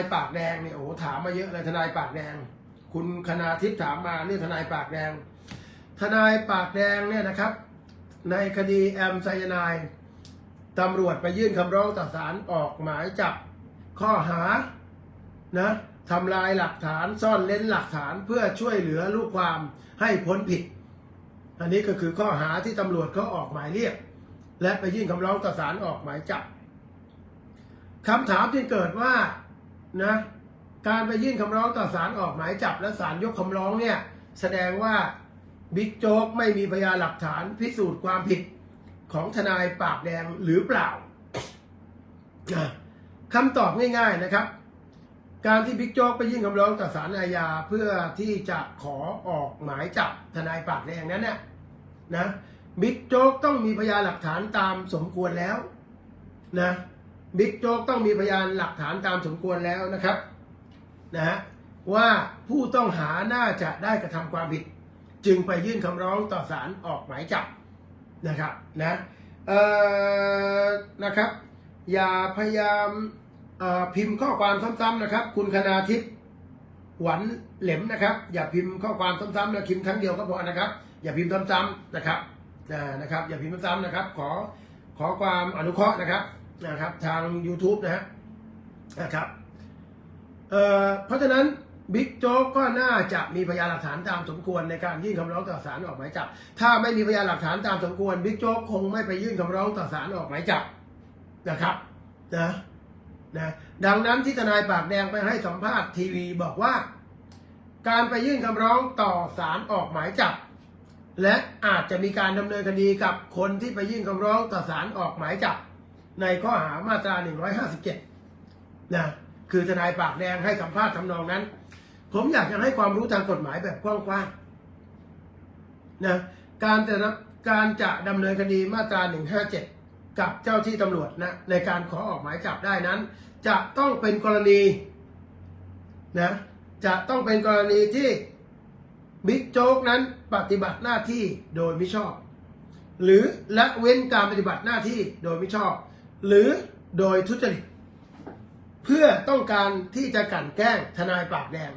ายปากแดงเนี่ยโอ้โหถามมาเยอะเลยทนายปากแดง คุณคณาทิพย์ถามมาเรื่องทนายปากแดง ทนายปากแดงเนี่ยนะครับ ในคดีแอมไซยานายตำรวจไปยื่นคำร้องต่อศาลออกหมายจับข้อหานะทำลายหลักฐานซ่อนเล้นหลักฐานเพื่อช่วยเหลือลูกความให้พ้นผิด อันนี้ก็คือข้อหาที่ตำรวจเขาออกหมายเรียก และไปยื่นคำร้องต่อศาลออกหมายจับคำถามที่เกิดว่า นะการไปยื่นคำร้องต่อศาลออกหมายจับและศาลยกคำร้องเนี่ยแสดงว่าบิ๊กโจ๊กไม่มีพยานหลักฐานพิสูจน์ความผิดของทนายปากแดงหรือเปล่าคำตอบง่ายๆนะครับ การที่บิ๊กโจ๊กไปยื่นคำร้องต่อศาลอาญาเพื่อที่จะขอออกหมายจับทนายปากแดงนั้นเนี่ยนะบิ๊กโจ๊กต้องมีพยานหลักฐานตามสมควรแล้วนะ บิ๊กโจ๊กต้องมีพยานหลักฐานตามสมควรแล้วนะครับนะฮะว่าผู้ต้องหาน่าจะได้กระทำความผิด จึงไปยื่นคำร้องต่อศาลออกหมายจับนะครับนะเอ่อนะครับ อย่าพยายามพิมพ์ข้อความซ้ำๆนะครับ คุณคณาทิพย์หวันเหล็มนะครับ อย่าพิมพ์ข้อความซ้ำๆนะพิมพ์ครั้งเดียวก็พอนะครับ อย่าพิมพ์ซ้ำๆนะครับนะครับ อย่าพิมพ์ซ้ำๆนะครับ ขอขอความอนุเคราะห์นะครับ นะครับทาง YouTube นะฮะนะครับเเพราะฉะนั้นบิ๊กโจ๊กก็น่าจะมีพยานหลักฐานตามสมควรในการยื่นคำร้องต่อศาลออกหมายจับ ถ้าไม่มีพยานหลักฐานตามสมควรบิ๊กโจ๊กคงไม่ไปยื่นคำร้องต่อศาลออกหมายจับนะครับนะนะดังนั้นที่ทนายปากแดงไปให้สัมภาษณ์ทีวีบอกว่า การไปยื่นคำร้องต่อศาลออกหมายจับ และอาจจะมีการดำเนินคดีกับคนที่ไปยื่นคำร้องต่อศาลออกหมายจับ ในข้อหามาตรา 157 นะ คือทนายปากแดงให้สัมภาษณ์ทำนองนั้น ผมอยากจะให้ความรู้ทางกฎหมายแบบกว้างๆ นะ การจะรับการจะดำเนินคดีมาตรา 157 กับเจ้าที่ตำรวจนะ ในการขอออกหมายจับได้นั้น จะต้องเป็นกรณีนะ จะต้องเป็นกรณีที่บิ๊กโจ๊กนั้นปฏิบัติหน้าที่โดยมิชอบ หรือละเว้นการปฏิบัติหน้าที่โดยมิชอบ หรือโดยทุจริต เพื่อต้องการที่จะกลั่นแกล้งทนายปากแดง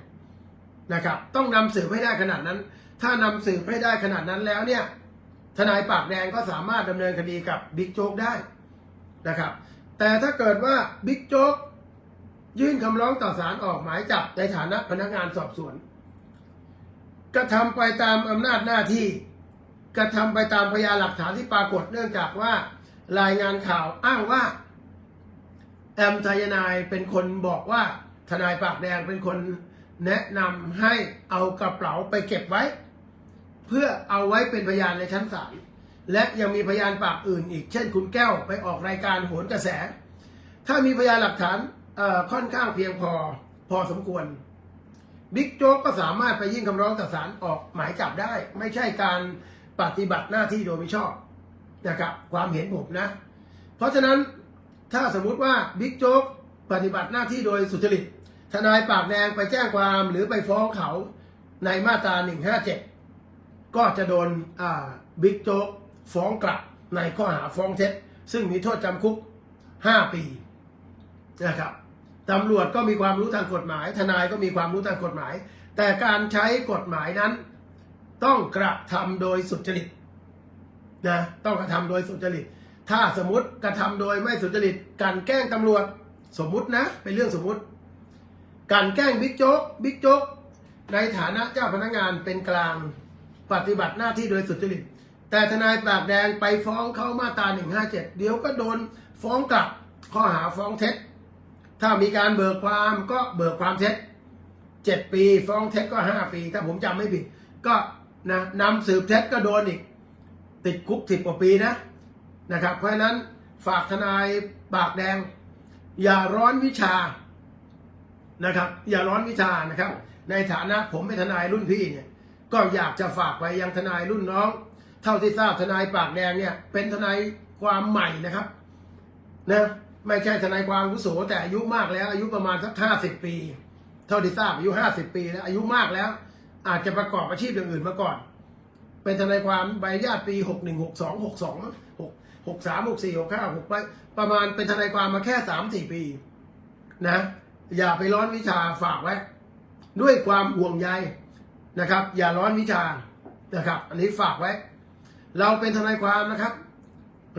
นะครับ ต้องนำสืบให้ได้ขนาดนั้น ถ้านำสืบให้ได้ขนาดนั้นแล้วเนี่ยทนายปากแดงก็สามารถดำเนินคดีกับบิ๊กโจ๊กได้นะครับ แต่ถ้าเกิดว่าบิ๊กโจ๊กยื่นคำร้องต่อศาลออกหมายจับในฐานะพนักงานสอบสวนกระทำไปตามอำนาจหน้าที่กระทำไปตามพยานหลักฐานที่ปรากฏเนื่องจากว่า รายงานข่าวอ้างว่า แอมไทยนายเป็นคนบอกว่าทนายปากแดงเป็นคนแนะนำให้เอากระเป๋าไปเก็บไว้ เพื่อเอาไว้เป็นพยานในชั้นศาลและยังมีพยานปากอื่นอีก เช่นคุณแก้วไปออกรายการโหนกระแส ถ้ามีพยานหลักฐานค่อนข้างเพียงพอพอสมควรบิ๊กโจ๊กก็สามารถไปยื่นคำร้องต่อศาลออกหมายจับได้ ไม่ใช่การปฏิบัติหน้าที่โดยมิชอบ นะครับความเห็นผมนะ เพราะฉะนั้นถ้าสมมุติว่าบิ๊กโจ๊กปฏิบัติหน้าที่โดยสุจริต ทนายปากแดงไปแจ้งความหรือไปฟ้องเขาในมาตรา 157 ก็จะโดนบิ๊กโจ๊กฟ้องกลับในข้อหาฟ้องเท็จ ซึ่งมีโทษจำคุก 5 ปีนะครับตำรวจก็มีความรู้ทางกฎหมาย ทนายก็มีความรู้ทางกฎหมาย แต่การใช้กฎหมายนั้น ต้องกระทำโดยสุจริต นะต้องกระทำโดยสุจริต ถ้าสมมติกระทำโดยไม่สุจริตกลันแกล้งตำรวจสมมุตินะเป็นเรื่องสมมุติกลันแกล้งบิ๊กโจ๊กบิ๊กโจ๊กในฐานะเจ้าพนักงานเป็นกลางปฏิบัติหน้าที่โดยสุจริต แต่ทนายปากแดงไปฟ้องเขามาตรา157 เดี๋ยวก็โดนฟ้องกลับข้อหาฟ้องเท็จ ถ้ามีการเบิกความก็เบิกความเท็จเจ็ดปี ฟ้องเท็จก็ห้าปี ถ้าผมจำไม่ผิด ก็นะนำสืบเท็จก็โดนอีก ติดคุกสิบกว่าปีนะนะครับ เพราะนั้นฝากทนายปากแดง อย่าร้อนวิชานะครับ อย่าร้อนวิชานะครับ ในฐานะผมเป็นทนายรุ่นพี่เนี่ยก็อยากจะฝากไปยังทนายรุ่นน้อง เท่าที่ทราบทนายปากแดงเนี่ยเป็นทนายความใหม่นะครับนะไม่ใช่ทนายความวุโสแต่อายุมากแล้ว อายุประมาณสักห้าสิบปี เท่าที่ทราบอายุห้าสิบปีแล้วอายุมากแล้ว อาจจะประกอบอาชีพอย่างอื่นมาก่อน เป็นทนายความใบญาติปีหกหนึ่งหกสองหกสองหกหกสามหกสี่หกห้าหกไปประมาณเป็นทนายความมาแค่สามสี่ปี นะ อย่าไปร้อนวิชาฝากไว้ด้วยความห่วงใยนะครับ อย่าร้อนวิชานะครับ อันนี้ฝากไว้ เราเป็นทนายความนะครับ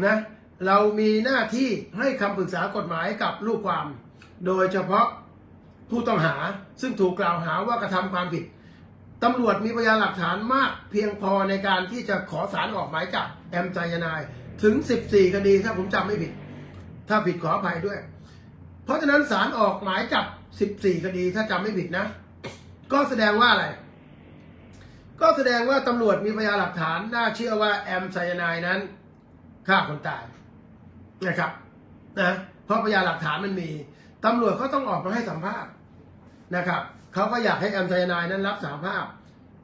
นะเรามีหน้าที่ให้คำปรึกษากฎหมายกับลูกความ โดยเฉพาะผู้ต้องหาซึ่งถูกกล่าวหาว่ากระทำความผิด ตำรวจมีพยานหลักฐานมากเพียงพอในการที่จะขอสารออกหมายจับแอมไซยานายถึง 14 คดีถ้าผมจำไม่ผิด ถ้าผิดขออภัยด้วย เพราะฉะนั้นศาลออกหมายจับ 14 คดีถ้าจำไม่ผิดนะ ก็แสดงว่าอะไร ก็แสดงว่าตำรวจมีพยานหลักฐานน่าเชื่อว่าแอมไซยานายนั้นฆ่าคนตายนะครับนะเพราะพยานหลักฐานมันมีตำรวจเขาต้องออกมาให้สัมภาษณ์นะครับ เขาก็อยากให้แอมไซยานายนั้นรับสารภาพ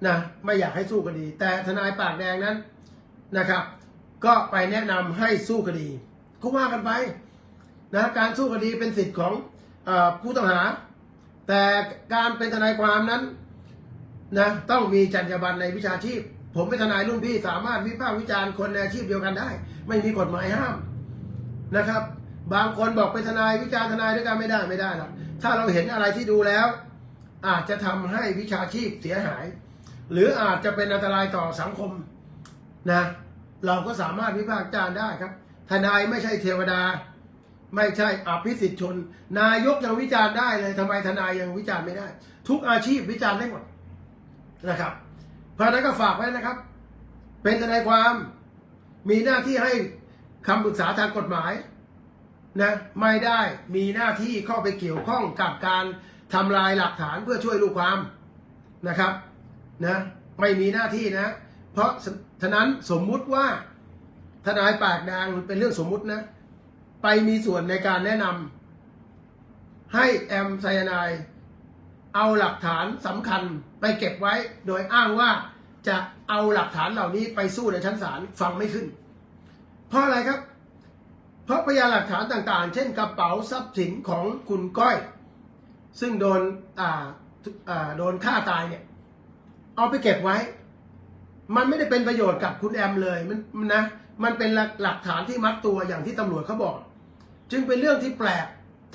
นะไม่อยากให้สู้คดี แต่ทนายปากแดงนั้นนะครับ ก็ไปแนะนำให้สู้คดีก็ว่ากันไปนะการสู้คดีเป็นสิทธิ์ของอผู้ต้องหา แต่การเป็นทนายความนั้นนะต้องมีจรรยาบรรณในวิชาชีพ ผมเป็นทนายรุ่นพี่สามารถวิพากษ์วิจารณ์คนในอาชีพเดียวกันได้ ไม่มีกฎหมายห้ามนะครับ บางคนบอกเป็นทนายวิจารณ์ทนายด้วยกันไม่ได้ไม่ได้หรอกถ้าเราเห็นอะไรที่ดูแล้ว อาจจะทำให้วิชาชีพเสียหาย หรืออาจจะเป็นอันตรายต่อสังคมนะเราก็สามารถวิพากษ์วิจารณ์ได้ครับ ทนายไม่ใช่เทวดา ไม่ใช่อภิสิทธิชน นายกยังวิจารณ์ได้เลยทำไมทนายยังวิจารณ์ไม่ได้ ทุกอาชีพวิจารณ์ได้หมดนะครับเพราะฉะนั้นก็ฝากไว้นะครับ เป็นทนายความมีหน้าที่ให้คำปรึกษาทางกฎหมายนะไม่ได้มีหน้าที่เข้าไปเกี่ยวข้องกับการ ทำลายหลักฐานเพื่อช่วยลูกความนะครับนะไม่มีหน้าที่นะ เพราะฉะนั้นสมมุติว่าทนายปากแดงเป็นเรื่องสมมุตินะ ไปมีส่วนในการแนะนำให้แอมไซยานายเอาหลักฐานสำคัญไปเก็บไว้โดยอ้างว่าจะเอาหลักฐานเหล่านี้ไปสู้ในชั้นศาลฟังไม่ขึ้น เพราะอะไรครับ เพราะพยานหลักฐานต่างๆ เช่นกระเป๋าทรัพย์สินของคุณก้อย ซึ่งโดนอ่าอ่าโดนฆ่าตายเนี่ย เอาไปเก็บไว้ มันไม่ได้เป็นประโยชน์กับคุณแอมเลยมันนะมันเป็นหลหลักฐานที่มัดตัวอย่างที่ตำรวจเขาบอก จึงเป็นเรื่องที่แปลก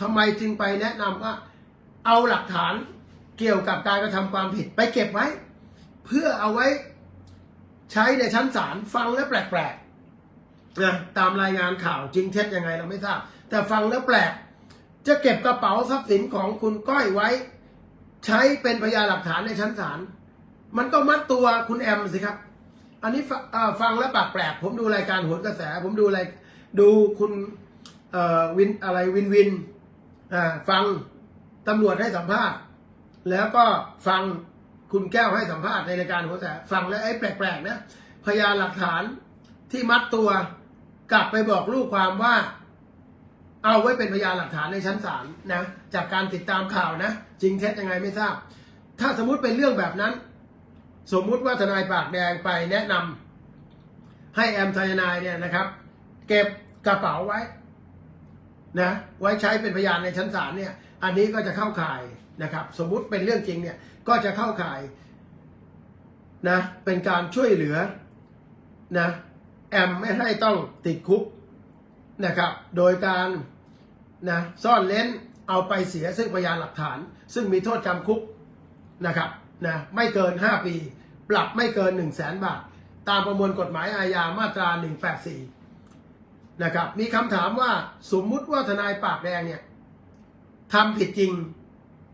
ทำไมจึงไปแนะนำว่า เอาหลักฐานเกี่ยวกับการกระทำความผิดไปเก็บไว้ เพื่อเอาไว้ใช้ในชั้นศาลฟังแล้วแปลกๆนะตามรายงานข่าวจริงเท็จยังไงเราไม่ทราบ แต่ฟังแล้วแปลก จะเก็บกระเป๋าทรัพย์สินของคุณก้อยไว้ ใช้เป็นพยานหลักฐานในชั้นศาลมันก็มัดตัวคุณแอมสิครับ อันนี้ฟังแล้วแปลก ผมดูรายการโหนกระแส ผมดูอะไรดูคุณวินอะไรวินวินฟังตำรวจให้สัมภาษณ์ แล้วก็ฟังคุณแก้วให้สัมภาษณ์ในรายการโหนกระแส ฟังแล้วไอ้แปลกๆนะพยานหลักฐานที่มัดตัวกลับไปบอกลูกความว่า เอาไว้เป็นพยานหลักฐานในชั้นศาลนะ จากการติดตามข่าวนะ จริงเท็จยังไงไม่ทราบ ถ้าสมมุติเป็นเรื่องแบบนั้น สมมุติว่าทนายปากแดงไปแนะนำให้แอมไซยานายเนี่ยนะครับ เก็บกระเป๋าไว้นะไว้ใช้เป็นพยานในชั้นศาลเนี่ย อันนี้ก็จะเข้าข่ายนะครับ สมมุติเป็นเรื่องจริงเนี่ยก็จะเข้าข่ายนะเป็นการช่วยเหลือนะแอมไม่ให้ต้องติดคุกนะครับ โดยการ นะซ่อนเล้นเอาไปเสียซึ่งพยานหลักฐาน ซึ่งมีโทษจำคุกนะครับนะไม่เกิน 5 ปี ปรับไม่เกิน 1 0 0 0 0แสนบาท ตามประมวลกฎหมายอาญามาตรา 184 นะครับมีคำถามว่าสมมุติว่าทนายปากแดงเนี่ยทำผิดจริง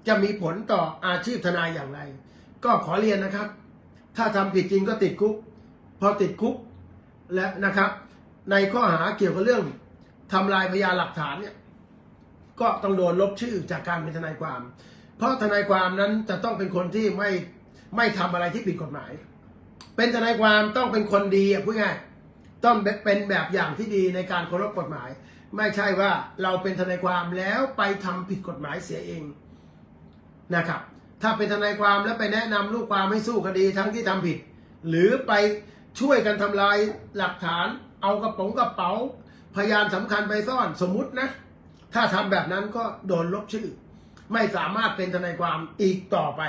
จะมีผลต่ออาชีพทนายอย่างไร ก็ขอเรียนนะครับ ถ้าทำผิดจริงก็ติดคุก พอติดคุกและนะครับ ในข้อหาเกี่ยวกับเรื่องทำลายพยานหลักฐานเนี่ย ก็ต้องโดนลบชื่อจากการเป็นทนายความ เพราะทนายความนั้นจะต้องเป็นคนที่ไม่ไม่ทำอะไรที่ผิดกฎหมาย เป็นทนายความต้องเป็นคนดีอะพูดง่ายต้องเป็นแบบอย่างที่ดีในการเคารพกฎหมาย ไม่ใช่ว่าเราเป็นทนายความแล้วไปทำผิดกฎหมายเสียเองนะครับ ถ้าเป็นทนายความแล้วไปแนะนำลูกความให้สู้คดีทั้งที่ทำผิด หรือไปช่วยกันทำลายหลักฐาน เอากระป๋องกระเป๋า พยานสำคัญไปซ่อนสมมุตินะ ถ้าทำแบบนั้นก็โดนลบชื่อ ไม่สามารถเป็นทนายความอีกต่อไป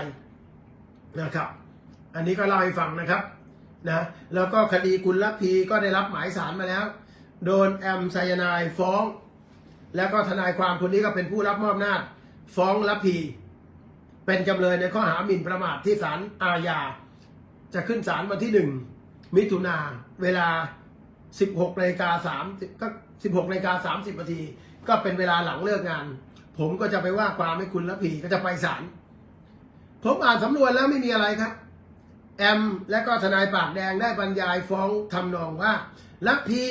นะครับ อันนี้ก็เล่าให้ฟังนะครับนะแล้วก็คดีคุณลักพีก็ได้รับหมายสารมาแล้ว โดนแอมไซยานายฟ้อง แล้วก็ทนายความคนนี้ก็เป็นผู้รับมอบหน้าฟ้องละพีเป็นจำเลยในข้อหาหมิ่นประมาทที่ศาลอาญา จะขึ้นศาลวันที่หนึ่งมิถุนาเวลา 16นาฬิกา30ก็16นาฬิกา30นาที ก็เป็นเวลาหลังเลิกงาน ผมก็จะไปว่าความให้คุณละพีก็จะไปศาลผมอ่านสำนวนแล้วไม่มีอะไรครับ แอมและก็ทนายปากแดงได้บรรยายฟ้องทำนองว่าลักพี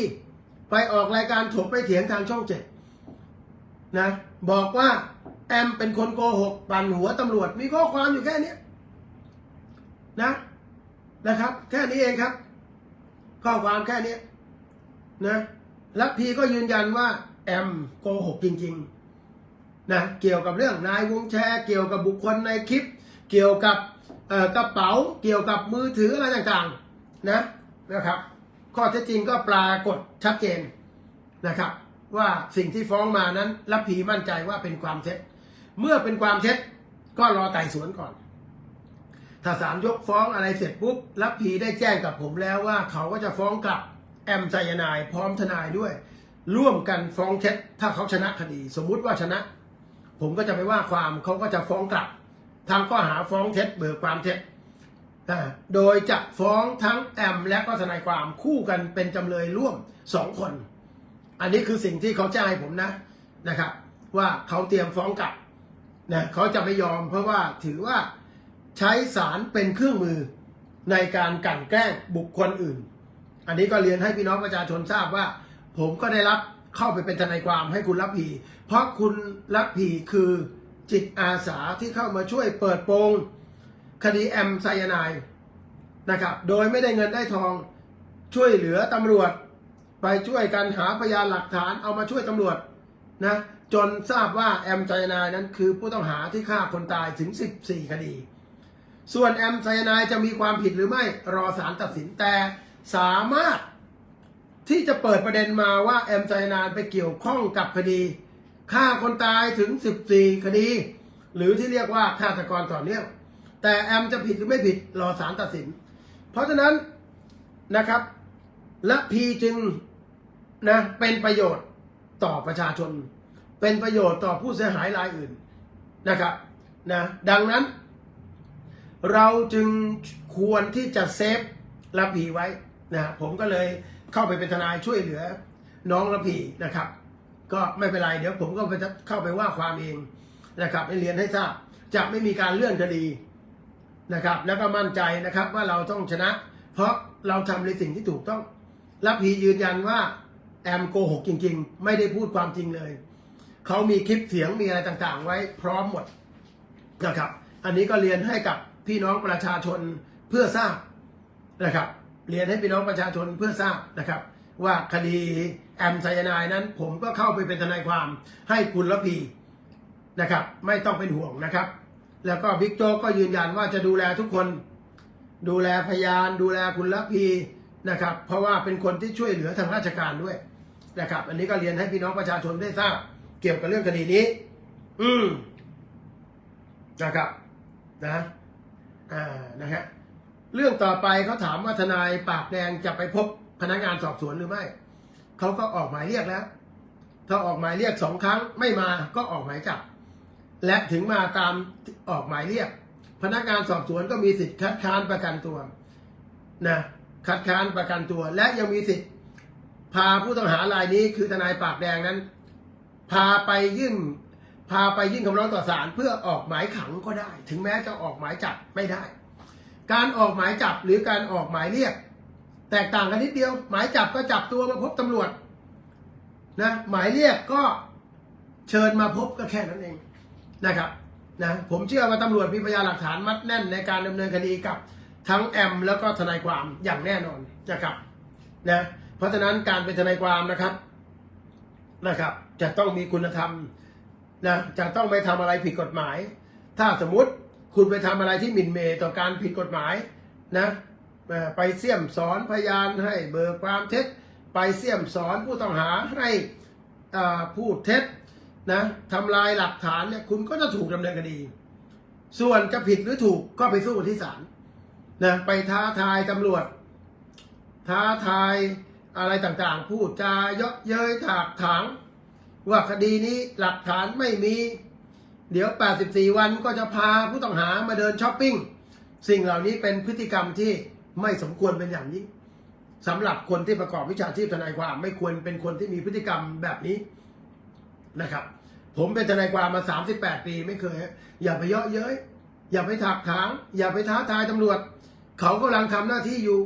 ไปออกรายการถกไปเถียงทางช่องเจ็ดนะบอกว่าแอมเป็นคนโกหกปั่นหัวตำรวจมีข้อความอยู่แค่นี้นะนะครับ แค่นี้เองครับ ข้อความแค่นี้นะลักพีก็ยืนยันว่า แอมโกหกจริงๆนะเกี่ยวกับเรื่องนายวงแชร์ เกี่ยวกับบุคคลในคลิป เกี่ยวกับกระเป๋าเกี่ยวกับมือถืออะไรต่างๆนะนะครับ ข้อเท็จจริงก็ปรากฏชัดเจนนะครับ ว่าสิ่งที่ฟ้องมานั้นรับผีมั่นใจว่าเป็นความเท็จ เมื่อเป็นความเท็จก็รอไต่สวนก่อนถ้าศาลยกฟ้องอะไรเสร็จปุ๊บรับผีได้แจ้งกับผมแล้วว่าเขาก็จะฟ้องกลับแอมไซยานายพร้อมทนายด้วย ร่วมกันฟ้องเท็จถ้าเขาชนะคดี สมมุติว่าชนะ ผมก็จะไปว่าความเขาก็จะฟ้องกลับทางข้อหาฟ้องเท็จเบิกความเท็จโดยจะฟ้องทั้งแอมและก็ทนายความคู่กันเป็นจำเลยร่วมสองคน อันนี้คือสิ่งที่เขาแจ้งให้ผมนะนะครับ ว่าเขาเตรียมฟ้องกลับนะเขาจะไม่ยอมเพราะว่าถือว่าใช้สารเป็นเครื่องมือในการกลั่นแกล้งบุคคลอื่น อันนี้ก็เรียนให้พี่น้องประชาชนทราบว่า ผมก็ได้รับเข้าไปเป็นทนายความให้คุณรับผีเพราะคุณรับผีคือจิตอาสาที่เข้ามาช่วยเปิดโปงคดีแอมไซยานายนะครับ โดยไม่ได้เงินได้ทองช่วยเหลือตำรวจ ไปช่วยกันหาพยานหลักฐานเอามาช่วยตำรวจนะจนทราบว่าแอมไซยานายนั้นคือผู้ต้องหาที่ฆ่าคนตายถึง 14 คดี ส่วนแอมไซยานายจะมีความผิดหรือไม่รอศาลตัดสินแต่สามารถ ที่จะเปิดประเด็นมาว่าแอมไซยานไปเกี่ยวข้องกับคดีฆ่าคนตายถึง 14 คดี หรือที่เรียกว่าฆาตกรต่อเนื่องแต่แอมจะผิดหรือไม่ผิดรอศาลตัดสิน เพราะฉะนั้นนะครับและพีจึงนะเป็นประโยชน์ต่อประชาชน เป็นประโยชน์ต่อผู้เสียหายรายอื่นนะครับนะดังนั้น เราจึงควรที่จะเซฟระพีไว้นะผมก็เลย เข้าไปเป็นทนายช่วยเหลือ น้องระพีนะครับ ก็ไม่เป็นไรเดี๋ยวผมก็ไปเข้าไปว่าความเองนะครับให้เรียนให้ทราบจะไม่มีการเลื่อนคดีนะครับ แล้วก็มั่นใจนะครับว่าเราต้องชนะ เพราะเราทำในสิ่งที่ถูกต้องรับพียืนยันว่าแอมโกหกจริง ๆ ไม่ได้พูดความจริงเลยเขามีคลิปเสียงมีอะไรต่างๆ ไว้พร้อมหมดนะครับ อันนี้ก็เรียนให้กับพี่น้องประชาชนเพื่อทราบนะครับ เรียนให้พี่น้องประชาชนเพื่อทราบนะครับ ว่าคดีแอมไซยานายนั้น ผมก็เข้าไปเป็นทนายความให้คุณระพีนะครับ ไม่ต้องเป็นห่วงนะครับ แล้วก็บิ๊กโจ๊กก็ยืนยันว่าจะดูแลทุกคน ดูแลพยาน ดูแลคุณระพีนะครับ เพราะว่าเป็นคนที่ช่วยเหลือทางราชการด้วยนะครับ อันนี้ก็เรียนให้พี่น้องประชาชนได้ทราบ เกี่ยวกับเรื่องคดีนี้ อืมนะครับ นะอ่านะฮะ เรื่องต่อไปเขาถามว่าทนายปากแดงจะไปพบพนักงานสอบสวนหรือไม่ เขาก็ออกหมายเรียกแล้ว ถ้าออกหมายเรียกสองครั้งไม่มาก็ออกหมายจับ และถึงมาตามออกหมายเรียก พนักงานสอบสวนก็มีสิทธิ์คัดค้านประกันตัวนะคัดค้านประกันตัว และยังมีสิทธิ์พาผู้ต้องหารายนี้คือทนายปากแดงนั้น พาไปยื่นพาไปยื่นคำร้องต่อศาลเพื่อออกหมายขังก็ได้ ถึงแม้จะออกหมายจับไม่ได้ การออกหมายจับหรือการออกหมายเรียก แตกต่างกันนิดเดียว หมายจับก็จับตัวมาพบตำรวจนะหมายเรียกก็เชิญมาพบก็แค่นั้นเองนะครับนะผมเชื่อว่าตำรวจมีพยานหลักฐานมัดแน่นในการดำเนินคดีกับทั้งแอม แล้วก็ทนายความอย่างแน่นอนนะครับนะเพราะฉะนั้นการเป็นทนายความนะครับนะครับ จะต้องมีคุณธรรมนะจะต้องไม่ทำอะไรผิดกฎหมาย ถ้าสมมติ คุณไปทำอะไรที่หมิ่นเหมต่อการผิดกฎหมายนะไปเสี่ยมสอนพยานให้เบิกความเท็จ ไปเสี่ยมสอนผู้ต้องหาให้พูดเท็จนะทำลายหลักฐานเนี่ยคุณก็จะถูกดำเนินคดี ส่วนจะผิดหรือถูกก็ไปสู้ที่ศาลนะไปท้าทายตำรวจ ท้าทายอะไรต่างๆ พูดจาเยาะเย้ยถากถางว่าคดีนี้หลักฐานไม่มี เดี๋ยว 84 วันก็จะพาผู้ต้องหามาเดินช้อปปิ้ง สิ่งเหล่านี้เป็นพฤติกรรมที่ไม่สมควรเป็นอย่างยิ่งสำหรับคนที่ประกอบวิชาชีพทนายความไม่ควรเป็นคนที่มีพฤติกรรมแบบนี้นะครับ ผมเป็นทนายความมา 38 ปีไม่เคย อย่าไปเยาะเย้ยอย่าไปถักถาง อย่าไปท้าทายตำรวจ เขากำลังทำหน้าที่อยู่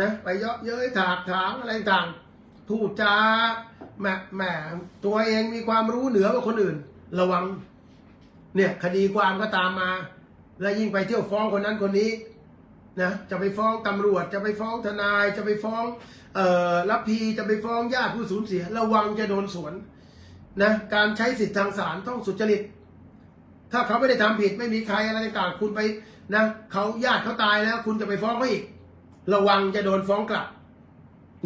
นะไปเยาะเย้ยถากถางอะไรต่างพูดจาแหมแหมตัวเองมีความรู้เหนือกว่าคนอื่น ระวัง เนี่ยคดีความก็ตามมา แล้วยิ่งไปเที่ยวฟ้องคนนั้นคนนี้นะจะไปฟ้องตำรวจจะไปฟ้องทนายจะไปฟ้องเอ่อรับพีจะไปฟ้องญาติผู้สูญเสีย ระวังจะโดนสวนนะการใช้สิทธิทางศาลต้องสุจริต ถ้าเขาไม่ได้ทำผิดไม่มีใครอะไรต่างคุณไปนะเขาญาติเขาตายแล้วคุณจะไปฟ้องเขาอีก ระวังจะโดนฟ้องกลับ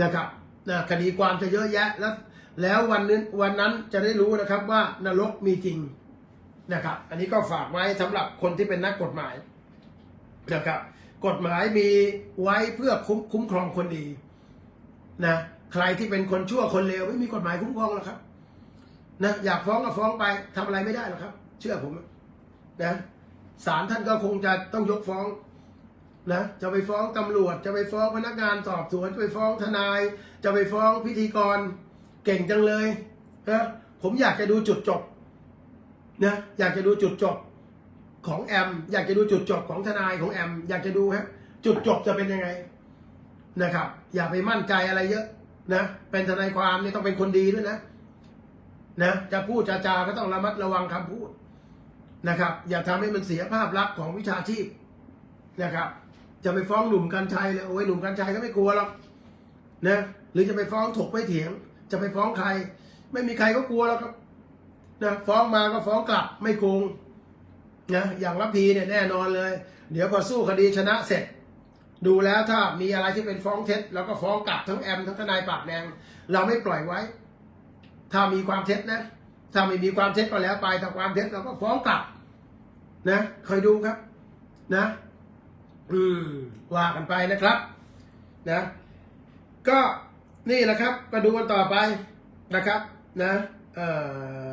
นะครับนะคดีความจะเยอะแยะแล้ว แล้ววันนี้วันนั้นจะได้รู้นะครับว่านรกมีจริง นะครับ อันนี้ก็ฝากไว้สำหรับคนที่เป็นนักกฎหมายนะครับ กฎหมายมีไว้เพื่อคุ้มคุ้มครองคนดีนะใครที่เป็นคนชั่วคนเลวไม่มีกฎหมายคุ้มครองหรอกครับนะอยากฟ้องก็ฟ้องไปทำอะไรไม่ได้หรอกครับ เชื่อผมนะศาลท่านก็คงจะต้องยกฟ้องนะจะไปฟ้องตำรวจ จะไปฟ้องพนักงานสอบสวน จะไปฟ้องทนาย จะไปฟ้องพิธีกร เก่งจังเลยนะผมอยากจะดูจุดจบ นะอยากจะดูจุดจบของแอม อยากจะดูจุดจบของทนายของแอม อยากจะดูฮะจุดจบจะเป็นยังไงนะครับ อย่าไปมั่นใจอะไรเยอะนะเป็นทนายความนี่ต้องเป็นคนดีด้วยนะนะจะพูดจาจาก็ต้องระมัดระวังคำพูดนะครับ อย่าทำให้มันเสียภาพลักษณ์ของวิชาชีพนะครับ จะไปฟ้องหนุ่มกัญชัยเลยโอ้ยหนุ่มกัญชัยก็ไม่กลัวหรอกนะหรือจะไปฟ้องถกไปเถียง จะไปฟ้องใคร ไม่มีใครก็กลัวหรอกครับ นะฟ้องมาก็ฟ้องกลับไม่โกงนะอย่างรับพีเนี่ยแน่นอนเลย เดี๋ยวพอสู้คดีชนะเสร็จ ดูแล้วถ้ามีอะไรที่เป็นฟ้องเท็จเราก็ฟ้องกลับทั้งแอมทั้งทนายปากแดงเราไม่ปล่อยไว้ ถ้ามีความเท็จนะ ถ้าไม่มีความเท็จก็แล้วไปถ้าความเท็จเราก็ฟ้องกลับ นะคอยดูครับ นะ อืมว่ากันไปนะครับ นะ ก็นี่แหละครับ ก็ดูกันต่อไปนะครับ นะ เอ่อ